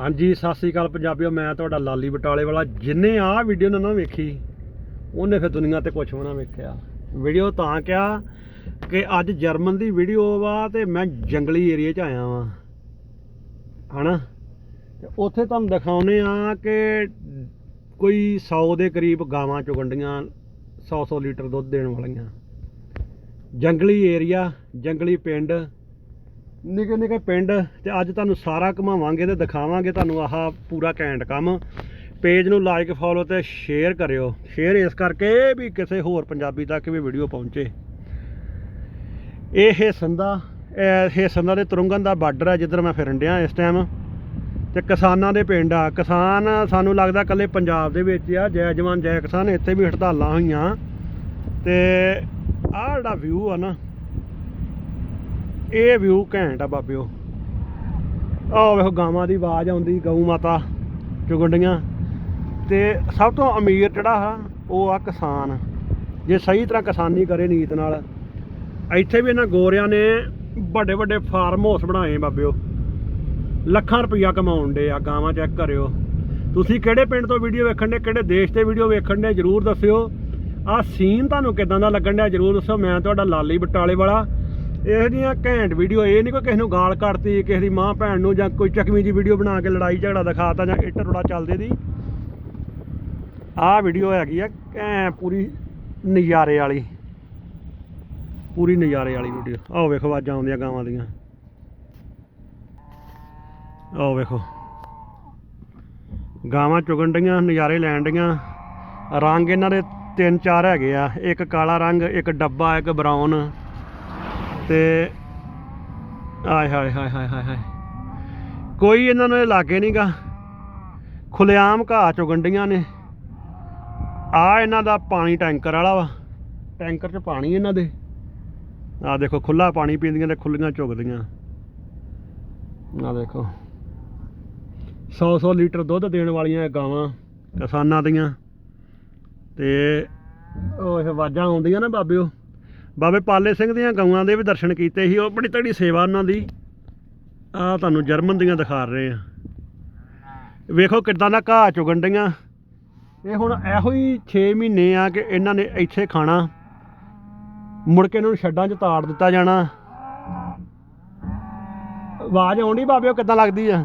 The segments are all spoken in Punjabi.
ਹਾਂਜੀ, ਸਤਿ ਸ੍ਰੀ ਅਕਾਲ ਪੰਜਾਬੀਓ, ਮੈਂ ਤੁਹਾਡਾ ਲਾਲੀ ਬਟਾਲੇ ਵਾਲਾ। ਜਿੰਨੇ ਆਹ ਵੀਡੀਓ ਨਾ ਨਾ ਵੇਖੀ, ਉਹਨੇ ਫਿਰ ਦੁਨੀਆ ਤੇ ਕੁਝ ਨਾ ਵੇਖਿਆ। ਵੀਡੀਓ ਤਾਂ ਕਿਹਾ ਕਿ ਅੱਜ ਜਰਮਨ ਦੀ ਵੀਡੀਓ ਵਾ ਤੇ ਮੈਂ ਜੰਗਲੀ ਏਰੀਆ 'ਚ ਆਇਆ ਵਾਂ। ਹਨਾ? ਤੇ ਉੱਥੇ ਤੁਹਾਨੂੰ ਦਿਖਾਉਨੇ ਆ ਕਿ ਕੋਈ 100 ਦੇ ਕਰੀਬ ਗਾਵਾਂ ਚੁਗੰਡੀਆਂ 100-100 ਲੀਟਰ ਦੁੱਧ ਦੇਣ ਵਾਲੀਆਂ। ਜੰਗਲੀ ਏਰੀਆ ਜੰਗਲੀ ਪਿੰਡ ਨਿੱਕੇ ਨਿੱਕੇ ਪਿੰਡ ਤੇ ਅੱਜ ਤੁਹਾਨੂੰ ਸਾਰਾ ਘੁਮਾਵਾਂਗੇ ਤੇ ਦਿਖਾਵਾਂਗੇ ਤੁਹਾਨੂੰ ਆਹ ਪੂਰਾ ਕੈਂਟ ਕੰਮ। ਪੇਜ ਨੂੰ ਲਾਈਕ ਫੋਲੋ ਤੇ ਸ਼ੇਅਰ ਕਰਿਓ। ਸ਼ੇਅਰ ਇਸ ਕਰਕੇ ਵੀ ਕਿਸੇ ਹੋਰ ਪੰਜਾਬੀ ਤੱਕ ਵੀ ਵੀਡੀਓ ਪਹੁੰਚੇ। ਇਹ ਸੰਦਾ ਇਹ ਸੰਦਾ ਦੇ ਤੁਰੰਗਨ ਦਾ ਬਾਰਡਰ ਹੈ ਜਿੱਧਰ ਮੈਂ ਫਿਰਨ ਡਿਆ ਇਸ ਟਾਈਮ ਤੇ ਕਿਸਾਨਾਂ ਦੇ ਪਿੰਡ ਆ। ਕਿਸਾਨ ਸਾਨੂੰ ਲੱਗਦਾ ਕੱਲੇ ਪੰਜਾਬ ਦੇ ਵਿੱਚ ਆ। ਜੈ ਜਵਾਨ, ਜੈ ਕਿਸਾਨ, ਇੱਥੇ ਵੀ ਹੜਤਾਲਾਂ ਹੋਈਆਂ। ਤੇ ਆਹ ਜਿਹੜਾ ਵਿਊ ਆ ਨਾ ਇਹ ਵਿਊ ਘੈਂਟ ਆ ਬਾਬਿਓ। ਆਹ ਵੇਖੋ, ਗਾਵਾਂ ਦੀ ਆਵਾਜ਼ ਆਉਂਦੀ, ਗਊ ਮਾਤਾ, ਚੁਗੰਡੀਆਂ। ਤੇ ਸਭ ਤੋਂ ਅਮੀਰ ਜਿਹੜਾ ਆ ਉਹ ਆ ਕਿਸਾਨ। ਜੇ ਸਹੀ ਤਰ੍ਹਾਂ ਕਿਸਾਨੀ ਕਰੇ ਨੀਤ ਨਾਲ, ਇੱਥੇ ਵੀ ਇਹਨਾਂ ਗੋਰਿਆਂ ਨੇ ਵੱਡੇ ਵੱਡੇ ਫਾਰਮ ਹਾਊਸ ਬਣਾਏ ਬਾਬਿਓ। ਲੱਖਾਂ ਰੁਪਈਆ ਕਮਾਉਣ ਦੇ ਆ, ਗਾਵਾਂ ਚੈੱਕ ਕਰਿਓ। ਤੁਸੀਂ ਕਿਹੜੇ ਪਿੰਡ ਤੋਂ ਵੀਡੀਓ ਵੇਖਣ ਦੇ ਕਿਹੜੇ ਦੇਸ਼ ਤੇ ਵੀਡੀਓ ਵੇਖਣ ਦੇ ਜਰੂਰ ਦੱਸਿਓ। ਆਹ ਸੀਨ ਤੁਹਾਨੂੰ ਕਿਦਾਂ ਦਾ ਲੱਗਣ ਡਿਆ, ਜਰੂਰ ਦੱਸੋ। ਮੈਂ ਤੁਹਾਡਾ ਲਾਲੀ ਬਟਾਲੇ ਵਾਲਾ। ਇਹੋ ਜਿਹੀਆਂ ਘੈਂਟ ਵੀਡੀਓ ਇਹ ਨਹੀਂ ਕੋਈ ਕਿਸੇ ਨੂੰ ਗਾਲ ਕੱਢਤੀ, ਕਿਸੇ ਦੀ ਮਾਂ ਭੈਣ ਨੂੰ ਜਾਂ ਕੋਈ ਚੱਕਵੀਂ ਦੀ ਵੀਡੀਓ ਬਣਾ ਕੇ ਲੜਾਈ ਝਗੜਾ ਦਿਖਾਤਾ ਜਾਂ ਇੱਟ ਰੋੜਾ ਚੱਲਦੇ ਦੀ। ਆਹ ਵੀਡੀਓ ਹੈਗੀ ਆ ਐ ਪੂਰੀ ਨਜ਼ਾਰੇ ਵਾਲੀ। ਪੂਰੀ ਨਜ਼ਾਰੇ ਵਾਲੀ ਵੀਡੀਓ ਆਓ ਵੇਖੋ ਆਵਾਜ਼ਾਂ ਆਉਂਦੀਆਂ ਗਾਵਾਂ ਦੀਆਂ। ਆਓ ਵੇਖੋ। ਗਾਵਾਂ ਚੁਗਣ ਡੀਆਂ ਨਜ਼ਾਰੇ ਲੈਣ ਡੀਆਂ ਰੰਗ ਇਹਨਾਂ ਦੇ ਤਿੰਨ ਚਾਰ ਹੈਗੇ ਆ, ਇੱਕ ਕਾਲਾ ਰੰਗ, ਇੱਕ ਡੱਬਾ, ਇੱਕ ਬਰਾਊਨ ਤੇ ਆਏ ਹਾਏ ਹਾਏ ਹਾਏ ਹਾਏ ਹਾਏ। ਕੋਈ ਇਹਨਾਂ ਨੂੰ ਇਹ ਲਾਗੇ ਨਹੀਂਗਾ ਖੁੱਲੇਆਮ ਘਾਹ ਚੁਗੰਡੀਆਂ ਨੇ। ਆ ਇਹਨਾਂ ਦਾ ਪਾਣੀ ਟੈਂਕਰ ਵਾਲਾ ਵਾ। ਟੈਂਕਰ 'ਚ ਪਾਣੀ ਇਹਨਾਂ ਦੇ। ਆ ਦੇਖੋ ਖੁੱਲਾ ਪਾਣੀ ਪੀਂਦੀਆਂ ਤੇ ਖੁੱਲੀਆਂ ਚੁਗਦੀਆਂ ਆ ਦੇਖੋ। 100-100 ਲੀਟਰ ਦੁੱਧ ਦੇਣ ਵਾਲੀਆਂ ਗਾਵਾਂ, ਕਿਸਾਨਾਂ ਦੀਆਂ। ਤੇ ਉਹ ਇਹ ਆਵਾਜ਼ਾਂ ਆਉਂਦੀਆਂ ਨਾ ਬਾਬਿਓ। ਬਾਬੇ ਪਾਲੇ ਸਿੰਘ ਦੀਆਂ ਗਊਆਂ ਦੇ ਵੀ ਦਰਸ਼ਨ ਕੀਤੇ ਸੀ, ਉਹ ਬੜੀ ਤੜੀ ਸੇਵਾ ਉਹਨਾਂ ਦੀ। ਆ ਤੁਹਾਨੂੰ ਜਰਮਨ ਦੀਆਂ ਦਿਖਾ ਰਹੇ ਆ ਵੇਖੋ ਕਿੱਦਾਂ ਦਾ ਘਾਹ ਚੁਗਣ ਡੀਆਂ ਇਹ ਹੁਣ ਇਹੋ ਹੀ 6 ਮਹੀਨੇ ਆ ਕਿ ਇਹਨਾਂ ਨੇ ਇੱਥੇ ਖਾਣਾ। ਮੁੜ ਕੇ ਇਹਨਾਂ ਨੂੰ ਛੱਡਾਂ 'ਚ ਤਾੜ ਦਿੱਤਾ ਜਾਣਾ। ਆਵਾਜ਼ ਆਉਂਦੀ ਬਾਬਿਓ ਕਿੱਦਾਂ ਲੱਗਦੀ ਆ?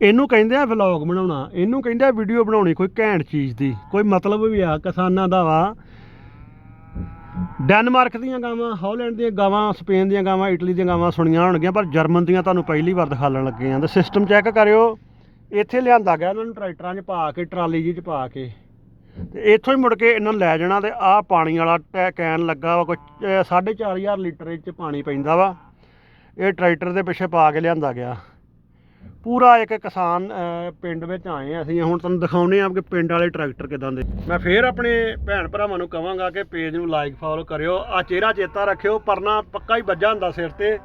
ਇਹਨੂੰ ਕਹਿੰਦੇ ਆ ਵਲੌਗ ਬਣਾਉਣਾ, ਇਹਨੂੰ ਕਹਿੰਦੇ ਆ ਵੀਡੀਓ ਬਣਾਉਣੀ, ਕੋਈ ਘੈਂਟ ਚੀਜ਼ ਦੀ, ਕੋਈ ਮਤਲਬ ਵੀ ਆ, ਕਿਸਾਨਾਂ ਦਾ ਵਾ। ਡੈਨਮਾਰਕ ਦੀਆਂ ਗਾਵਾਂ ਹਾਲੈਂਡ ਦੀਆਂ ਗਾਵਾਂ ਸਪੇਨ ਦੀਆਂ ਗਾਵਾਂ ਇਟਲੀ ਦੀਆਂ ਗਾਵਾਂ ਸੁਣੀਆਂ ਹੋਣਗੀਆਂ, ਪਰ ਜਰਮਨ ਦੀਆਂ ਤੁਹਾਨੂੰ ਪਹਿਲੀ ਵਾਰ ਦਿਖਾਲਣ ਲੱਗੇ ਆਂ ਤੇ ਸਿਸਟਮ ਚੈੱਕ ਕਰਿਓ। ਇੱਥੇ ਲਿਆਂਦਾ ਗਿਆ ਇਹਨਾਂ ਨੂੰ ਟਰੈਕਟਰਾਂ 'ਚ ਪਾ ਕੇ, ਟਰਾਲੀ ਜੀ 'ਚ ਪਾ ਕੇ। ਤੇ ਇੱਥੋਂ ਹੀ ਮੁੜ ਕੇ ਇਹਨਾਂ ਨੂੰ ਲੈ ਜਾਣਾ ਤੇ ਆਹ ਪਾਣੀ ਵਾਲਾ ਟੈ ਕੈਨ ਲੱਗਾ ਵਾ, ਕੋਈ 4500 ਲੀਟਰ ਇਹ 'ਚ ਪਾਣੀ ਪੈਂਦਾ ਵਾ। ਇਹ ਟਰੈਕਟਰ ਦੇ ਪਿੱਛੇ ਪਾ ਕੇ ਲਿਆਂਦਾ ਗਿਆ। ਪੂਰਾ ਇੱਕ ਕਿਸਾਨ ਪਿੰਡ ਵਿੱਚ ਆਏ ਆ ਅਸੀਂ। ਹੁਣ ਤੁਹਾਨੂੰ ਦਿਖਾਉਨੇ ਆ ਕਿ ਪਿੰਡ ਵਾਲੇ ਟਰੈਕਟਰ ਕਿਦਾਂ ਦੇ। ਮੈਂ ਫੇਰ ਆਪਣੇ ਭੈਣ ਭਰਾਵਾਂ ਨੂੰ ਕਹਾਂਗਾ ਕਿ ਪੇਜ ਨੂੰ ਲਾਈਕ ਫੋਲੋ ਕਰਿਓ। ਆ ਚਿਹਰਾ ਚੇਤਾ ਰੱਖਿਓ, ਪਰਨਾ ਪੱਕਾ ਹੀ ਵੱਜਾ ਹੁੰਦਾ ਸਿਰ ਤੇ।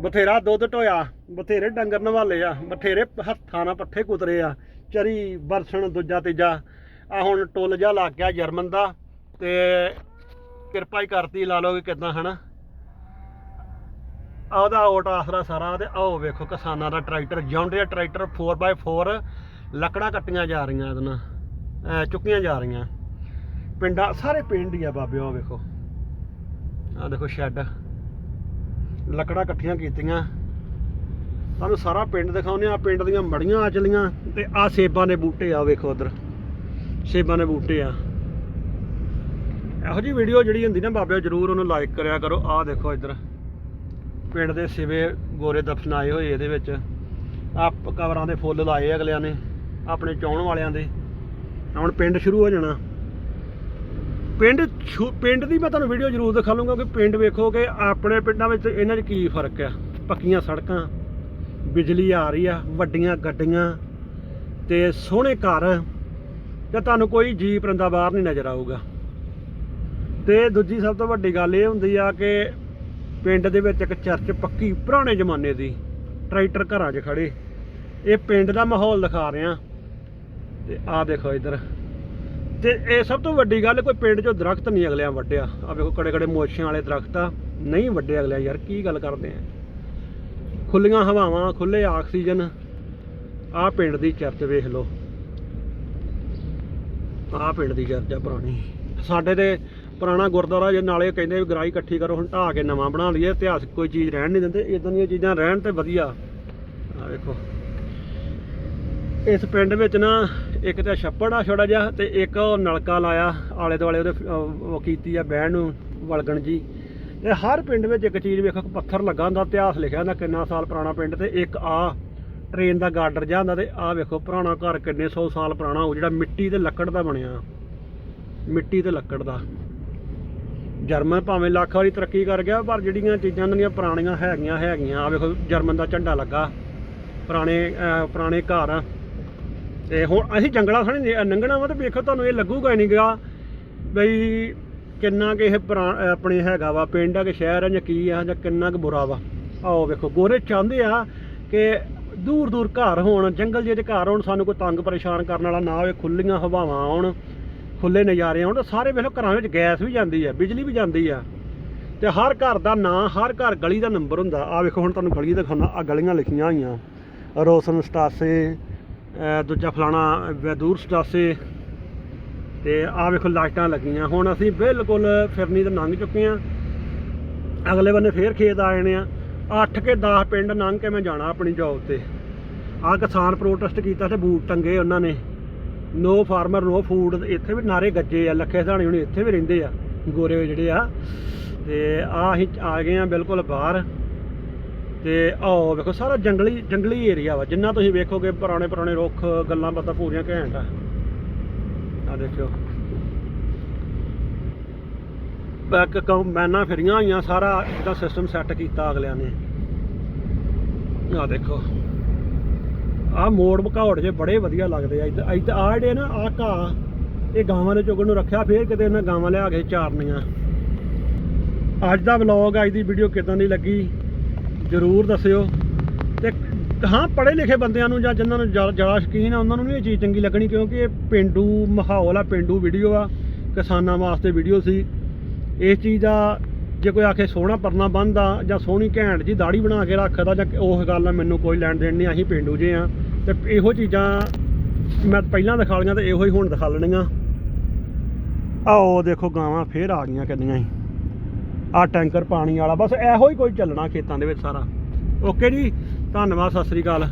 ਬਥੇਰਾ ਦੁੱਧ ਢੋਇਆ, ਬਥੇਰੇ ਡੰਗਰ ਨਵਾਲੇ ਆ, ਬਥੇਰੇ ਹੱਥਾਂ ਨਾਲ ਪੱਠੇ ਕੁਤਰੇ ਆ, ਚਰੀ, ਬਰਸਣ, ਦੂਜਾ ਤੀਜਾ। ਆ ਹੁਣ ਟੁੱਲ ਜਾ ਲੱਗ ਗਿਆ ਜਰਮਨ ਦਾ, ਤੇ ਕਿਰਪਾ ਹੀ ਕਰਤੀ ਲਾ ਲਓ ਕਿ ਕਿਦਾਂ, ਹਨਾ? ਆਹ ਉਹਦਾ ਓਟ ਆਸਰਾ ਸਾਰਾ ਤੇ ਆਓ ਵੇਖੋ ਕਿਸਾਨਾਂ ਦਾ ਟਰੈਕਟਰ ਜੌਂਡੀਆ ਟਰੈਕਟਰ 4x4 ਲੱਕੜਾਂ ਕੱਟੀਆਂ ਜਾ ਰਹੀਆਂ ਇਹਦੇ ਨਾਲ। ਚੁੱਕੀਆਂ ਜਾ ਰਹੀਆਂ। ਪਿੰਡਾਂ ਸਾਰੇ ਪਿੰਡ ਹੀ ਆ ਬਾਬੇ ਉਹ ਵੇਖੋ। ਆਹ ਦੇਖੋ ਸ਼ੈੱਡ ਲੱਕੜਾਂ ਇਕੱਠੀਆਂ ਕੀਤੀਆਂ। ਤੁਹਾਨੂੰ ਸਾਰਾ ਪਿੰਡ ਦਿਖਾਉਂਦੇ ਆ ਪਿੰਡ ਦੀਆਂ ਮੜੀਆਂ ਆਚਲੀਆਂ ਚਲੀਆਂ ਤੇ ਆ ਸੇਬਾਂ ਦੇ ਬੂਟੇ ਆ ਵੇਖੋ ਉਧਰ। ਸੇਬਾਂ ਦੇ ਬੂਟੇ ਆ। ਇਹੋ ਜੀ ਵੀਡੀਓ ਜਿਹੜੀ ਹੁੰਦੀ ਨਾ ਬਾਬਿਓ ਜਰੂਰ ਉਹਨੂੰ ਲਾਈਕ ਕਰਿਆ ਕਰੋ। ਆਹ ਦੇਖੋ ਇੱਧਰ। ਪਿੰਡ ਦੇ ਸਿਵੇ ਗੋਰੇ ਦਫਨਾਏ ਹੋਏ ਇਹਦੇ ਵਿੱਚ। ਆਪ ਕਵਰਾਂ ਦੇ ਫੁੱਲ ਲਾਏ ਅਗਲਿਆਂ ਨੇ, ਆਪਣੇ ਚਾਉਣ ਵਾਲਿਆਂ ਦੇ। ਹੁਣ ਪਿੰਡ ਸ਼ੁਰੂ ਹੋ ਜਾਣਾ। ਪਿੰਡ ਛੂ- ਪਿੰਡ ਦੀ ਮੈਂ ਤੁਹਾਨੂੰ ਵੀਡੀਓ ਜ਼ਰੂਰ ਦਿਖਾ ਲੂੰਗਾ ਕਿ ਪਿੰਡ ਵੇਖੋ ਕਿ ਆਪਣੇ ਪਿੰਡਾਂ ਵਿੱਚ ਇਹਨਾਂ 'ਚ ਕੀ ਫ਼ਰਕ ਆ। ਪੱਕੀਆਂ ਸੜਕਾਂ, ਬਿਜਲੀ ਆ ਰਹੀ ਆ, ਵੱਡੀਆਂ ਗੱਡੀਆਂ ਤੇ ਸੋਹਣੇ ਘਰ। ਤੇ ਤੁਹਾਨੂੰ ਕੋਈ ਜੀ ਪਰੰਦਾ ਬਾਹਰ ਨਹੀਂ ਨਜ਼ਰ ਆਊਗਾ। ਤੇ ਦੂਜੀ ਸਭ ਤੋਂ ਵੱਡੀ ਗੱਲ ਇਹ ਹੁੰਦੀ ਆ ਕਿ ਪਿੰਡ ਦੇ ਵਿੱਚ ਇੱਕ ਚਰਚ ਪੱਕੀ ਪੁਰਾਣੇ ਜ਼ਮਾਨੇ ਦੀ ਟਰੈਕਟਰ ਘਰਾਂ 'ਚ ਖੜੇ ਇਹ ਪਿੰਡ ਦਾ ਮਾਹੌਲ ਦਿਖਾ ਰਿਹਾ। ਤੇ ਆਹ ਦੇਖੋ ਇੱਧਰ। ਤੇ ਇਹ ਸਭ ਤੋਂ ਵੱਡੀ ਗੱਲ, ਕੋਈ ਪਿੰਡ 'ਚੋਂ ਦਰਖਤ ਨਹੀਂ ਅਗਲਿਆਂ ਵੱਢਿਆ। ਆ ਵੇਖੋ ਕੜੇ ਕੜੇ ਮੋਛਿਆਂ ਵਾਲੇ ਦਰਖਤ ਆ। ਨਹੀਂ ਵੱਡੇ ਅਗਲਿਆਂ ਯਾਰ, ਕੀ ਗੱਲ ਕਰਦੇ ਆ? ਖੁੱਲੀਆਂ ਹਵਾਵਾਂ ਖੁੱਲੇ ਆਕਸੀਜਨ। ਆਹ ਪਿੰਡ ਦੀ ਚਰਚ ਵੇਖ ਲਓ। ਆਹ ਪਿੰਡ ਦੀ ਚਰਚ ਆ ਪੁਰਾਣੀ। ਸਾਡੇ ਤੇ ਪੁਰਾਣਾ ਗੁਰਦੁਆਰਾ ਜੇ ਨਾਲੇ ਕਹਿੰਦੇ ਵੀ ਗਰਾਈ ਇਕੱਠੀ ਕਰੋ, ਹੁਣ ਢਾਹ ਕੇ ਨਵਾਂ ਬਣਾ ਲਈਏ ਇਤਿਹਾਸਕ ਕੋਈ ਚੀਜ਼ ਰਹਿਣ ਨਹੀਂ ਦਿੰਦੇ। ਇਦਾਂ ਦੀਆਂ ਚੀਜ਼ਾਂ ਰਹਿਣ ਤੇ ਵਧੀਆ। ਆ ਵੇਖੋ। ਇਸ ਪਿੰਡ ਵਿੱਚ ਨਾ ਇੱਕ ਤਾਂ ਛੱਪੜ ਆ ਛੋੜਾ ਜਿਹਾ ਤੇ ਇੱਕ ਉਹ ਨਲਕਾ ਲਾਇਆ ਆਲੇ ਦੁਆਲੇ ਉਹਦੇ ਉਹ ਕੀਤੀ ਆ ਬਹਿਣ ਨੂੰ, ਵਲਗਣ ਜੀ। ਤੇ ਹਰ ਪਿੰਡ ਵਿੱਚ ਇੱਕ ਚੀਜ਼ ਵੇਖੋ ਪੱਥਰ ਲੱਗਾ ਹੁੰਦਾ, ਇਤਿਹਾਸ ਲਿਖਿਆ ਹੁੰਦਾ ਕਿੰਨਾ ਸਾਲ ਪੁਰਾਣਾ ਪਿੰਡ ਤੇ ਇੱਕ ਆ ਟ੍ਰੇਨ ਦਾ ਗਾਰਡਰ ਜਿਹਾ ਹੁੰਦਾ ਤੇ ਆ ਵੇਖੋ ਪੁਰਾਣਾ ਘਰ ਕਿੰਨੇ 100 ਸਾਲ ਪੁਰਾਣਾ ਉਹ ਜਿਹੜਾ ਮਿੱਟੀ ਤੇ ਲੱਕੜ ਦਾ ਬਣਿਆ। ਮਿੱਟੀ ਤੇ ਲੱਕੜ ਦਾ। ਜਰਮਨ ਭਾਵੇਂ ਲੱਖ ਵਾਰੀ ਤਰੱਕੀ ਕਰ ਗਿਆ, ਪਰ ਜਿਹੜੀਆਂ ਚੀਜ਼ਾਂ ਉਹਨਾਂ ਦੀਆਂ ਪੁਰਾਣੀਆਂ ਹੈਗੀਆਂ ਹੈਗੀਆਂ ਆ ਵੇਖੋ ਜਰਮਨ ਦਾ ਝੰਡਾ ਲੱਗਾ, ਪੁਰਾਣੇ ਪੁਰਾਣੇ ਘਰ। ਆ ਤੇ ਹੁਣ ਅਸੀਂ ਜੰਗਲਾਂ ਸਾਣੇ ਲੰਘਣਾ ਵਾ ਤੇ ਵੇਖੋ ਤੁਹਾਨੂੰ ਇਹ ਲੱਗੂਗਾ ਹੀ ਨਹੀਂਗਾ ਬਈ ਕਿੰਨਾ ਕਿ ਇਹ ਪੁਰਾ- ਆਪਣੇ ਹੈਗਾ ਵਾ, ਪਿੰਡ ਆ ਕਿ ਸ਼ਹਿਰ ਆ ਜਾਂ ਕੀ ਆ ਜਾਂ ਕਿੰਨਾ ਕੁ ਬੁਰਾ ਵਾ। ਆਓ ਵੇਖੋ, ਗੋਰੇ ਚਾਹੁੰਦੇ ਆ ਕਿ ਦੂਰ ਦੂਰ ਘਰ ਹੋਣ, ਜੰਗਲ ਜਿਹੇ ਘਰ ਹੋਣ, ਸਾਨੂੰ ਕੋਈ ਤੰਗ ਪਰੇਸ਼ਾਨ ਕਰਨ ਵਾਲਾ ਨਾ ਹੋਵੇ ਖੁੱਲੀਆਂ ਹਵਾਵਾਂ ਆਉਣ। ਖੁੱਲੇ ਨਜ਼ਾਰੇ ਆਉਣ, ਤਾਂ ਸਾਰੇ ਵੇਖੋ ਘਰਾਂ ਵਿੱਚ ਗੈਸ ਵੀ ਜਾਂਦੀ ਹੈ ਬਿਜਲੀ ਵੀ ਜਾਂਦੀ ਆ। ਤੇ ਹਰ ਘਰ ਦਾ ਨਾਂ, ਹਰ ਘਰ ਗਲੀ ਦਾ ਨੰਬਰ ਹੁੰਦਾ। ਆ ਵੇਖੋ, ਹੁਣ ਤੁਹਾਨੂੰ ਗਲੀ ਦਿਖਾਉਣਾ ਆ ਗਲੀਆਂ ਲਿਖੀਆਂ ਹੋਈਆਂ। ਰੋਸ਼ਨ ਸਟਾਸੇ ਦੂਜਾ ਫਲਾਣਾ, ਵੈਦੂਰ ਸਟਾਸੇ। ਤੇ ਆ ਵੇਖੋ ਲਾਈਟਾਂ ਲੱਗੀਆਂ। ਹੁਣ ਅਸੀਂ ਬਿਲਕੁਲ ਫਿਰਨੀ ਤੇ ਲੰਘ ਚੁੱਕੇ ਆ। ਅਗਲੇ ਬੰਨੇ ਫੇਰ ਖੇਤ ਆ ਜਾਣੇ ਆ। 8 ਕੇ 10 ਪਿੰਡ ਲੰਘ ਕੇ ਮੈਂ ਜਾਣਾ ਆਪਣੀ ਜੌਬ ਤੇ। ਆ ਕਿਸਾਨ ਪ੍ਰੋਟੈਸਟ ਕੀਤਾ ਤੇ ਬੂਟ ਟੰਗੇ ਉਹਨਾਂ ਨੇ। ਨੋ ਫਾਰਮਰ ਨੋ ਫੂਡ ਇੱਥੇ ਵੀ ਨਾਰੇ ਗੱਜੇ ਆ, ਲੱਖੇ ਸਹਾਣੇ ਹੁਣ ਇੱਥੇ ਵੀ ਰਹਿੰਦੇ ਆ, ਗੋਰੇ ਜਿਹੜੇ ਆ। ਤੇ ਆ ਅਸੀਂ ਆ ਗਏ ਆ ਬਿਲਕੁਲ ਬਾਹਰ। ਤੇ ਆਓ ਵੇਖੋ, ਸਾਰਾ ਜੰਗਲੀ ਜੰਗਲੀ ਏਰੀਆ ਵਾ। ਜਿੰਨਾ ਤੁਸੀਂ ਵੇਖੋਗੇ, ਪੁਰਾਣੇ ਪੁਰਾਣੇ ਰੁੱਖ, ਗੱਲਾਂ ਬਾਤਾਂ ਪੂਰੀਆਂ ਘੈਂਟ ਆ। ਆ ਦੇਖਿਓ। ਬੈਕ ਮੈਨਾਂ ਫਿਰੀਆਂ ਹੋਈਆਂ, ਸਾਰਾ ਇਹਦਾ ਸਿਸਟਮ ਸੈੱਟ ਕੀਤਾ ਅਗਲਿਆਂ ਨੇ। ਆ ਦੇਖੋ। ਆ ਮੋੜ ਮਕਾਉੜ ਜੇ ਬੜੇ ਵਧੀਆ ਲੱਗਦੇ ਆ। ਇੱਧਰ ਇੱਧਰ ਆ ਜਿਹੜੇ ਨਾ ਆ ਘਾਹ, ਇਹ ਗਾਵਾਂ ਦੇ ਚੁਗਣ ਨੂੰ ਰੱਖਿਆ, ਫੇਰ ਕਿਤੇ ਇਹਨਾਂ ਗਾਵਾਂ ਲਿਆ ਕੇ ਚਾਰਨੀਆਂ। ਅੱਜ ਦਾ ਵਲੌਗ ਅੱਜ ਦੀ ਵੀਡੀਓ ਕਿਦਾਂ ਦੀ ਲੱਗੀ, ਜਰੂਰ ਦੱਸਿਓ। ਤੇ ਹਾਂ ਪੜ੍ਹੇ ਲਿਖੇ ਬੰਦਿਆਂ ਨੂੰ ਜਾਂ ਜਿਨ੍ਹਾਂ ਨੂੰ ਜ਼ਿਆਦਾ ਜ਼ਿਆਦਾ ਸ਼ੌਕੀਨ ਆ, ਉਹਨਾਂ ਨੂੰ ਨਹੀਂ ਇਹ ਚੀਜ਼ ਚੰਗੀ ਲੱਗਣੀ, ਕਿਉਂਕਿ ਇਹ ਪਿੰਡੂ ਮਾਹੌਲ ਆ, ਪਿੰਡੂ ਵੀਡੀਓ ਆ, ਕਿਸਾਨਾਂ ਵਾਸਤੇ ਵੀਡੀਓ ਸੀ। ਇਸ ਚੀਜ਼ ਦਾ ਜੇ ਕੋਈ ਆਖੇ ਸੋਹਣਾ ਪਰਨਾ ਬੰਨਦਾ ਜਾਂ ਸੋਹਣੀ ਘੈਂਟ ਜੀ ਦਾੜੀ ਬਣਾ ਕੇ ਰੱਖਦਾ ਜਾਂ ਉਹ ਗੱਲ ਨਾਲ ਮੈਨੂੰ ਕੋਈ ਲੈਣ ਦੇਣ ਨਹੀਂ, ਅਸੀਂ ਪਿੰਡੂ ਜੇ ਆ। ਤੇ ਇਹੋ ਚੀਜ਼ਾਂ ਮੈਂ ਪਹਿਲਾਂ ਦਿਖਾ ਲਈਆਂ ਤੇ ਇਹੋ ਹੀ ਹੁਣ ਦਿਖਾ ਲੈਣੀਆਂ। ਆਓ ਦੇਖੋ ਗਾਵਾਂ ਫੇਰ ਆ ਗਈਆਂ ਕਿੰਨੀਆਂ ਹੀ। ਆ ਟੈਂਕਰ ਪਾਣੀ ਵਾਲਾ, ਬਸ ਇਹੋ ਹੀ ਕੋਈ ਚੱਲਣਾ ਖੇਤਾਂ ਦੇ ਵਿੱਚ ਸਾਰਾ। ਓਕੇ ਜੀ, ਧੰਨਵਾਦ, ਸਤਿ ਸ੍ਰੀ ਅਕਾਲ।